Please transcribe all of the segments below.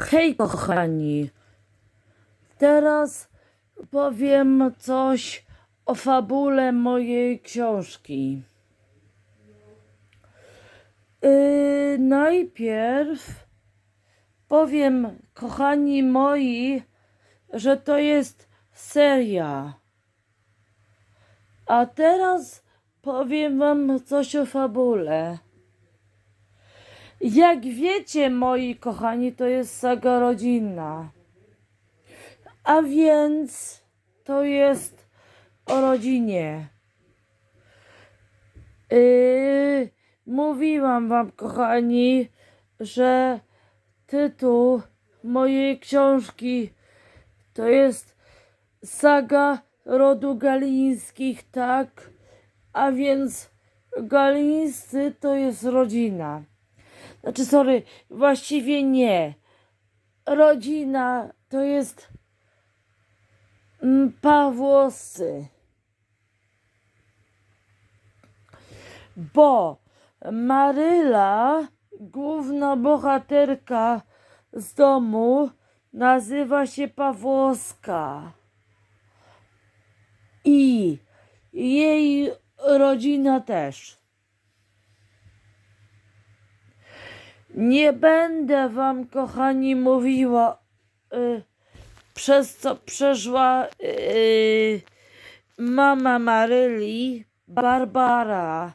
Hej kochani, teraz powiem coś o fabule mojej książki. Yy, najpierw powiem, kochani moi, że to jest seria. A teraz powiem wam coś o fabule. Jak wiecie, moi kochani, to jest saga rodzinna. A więc to jest o rodzinie. Yy, mówiłam wam, kochani, że tytuł mojej książki to jest saga rodu Galińskich, tak? A więc Galińscy to jest rodzina. Znaczy, sorry, właściwie nie. Rodzina to jest mm, Pawłoscy. Bo Maryla, główna bohaterka z domu, nazywa się Pawłoska. I jej rodzina też. Nie będę wam, kochani, mówiła, y, przez co przeszła y, mama Maryli, Barbara.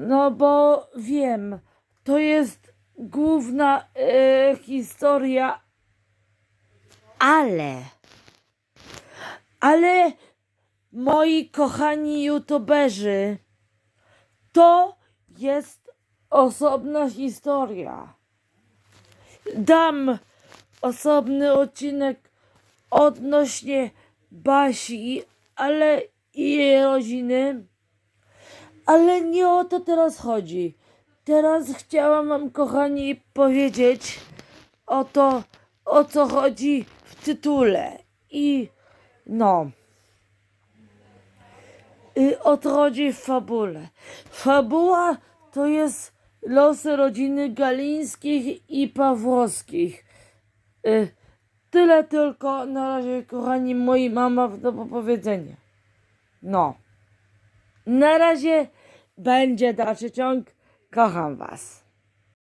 No bo wiem, to jest główna y, historia, ale, ale moi kochani youtuberzy, to jest osobna historia. Dam osobny odcinek odnośnie Basi, ale i jej rodziny. Ale nie o to teraz chodzi. Teraz chciałam wam, kochani, powiedzieć o to, o co chodzi w tytule. I no. I o to chodzi w fabule. Fabuła to jest losy rodziny Galińskich i Pawłowskich. Y, tyle tylko na razie, kochani moi, mama do powiedzenia. No. Na razie będzie dalszy ciąg. Kocham was.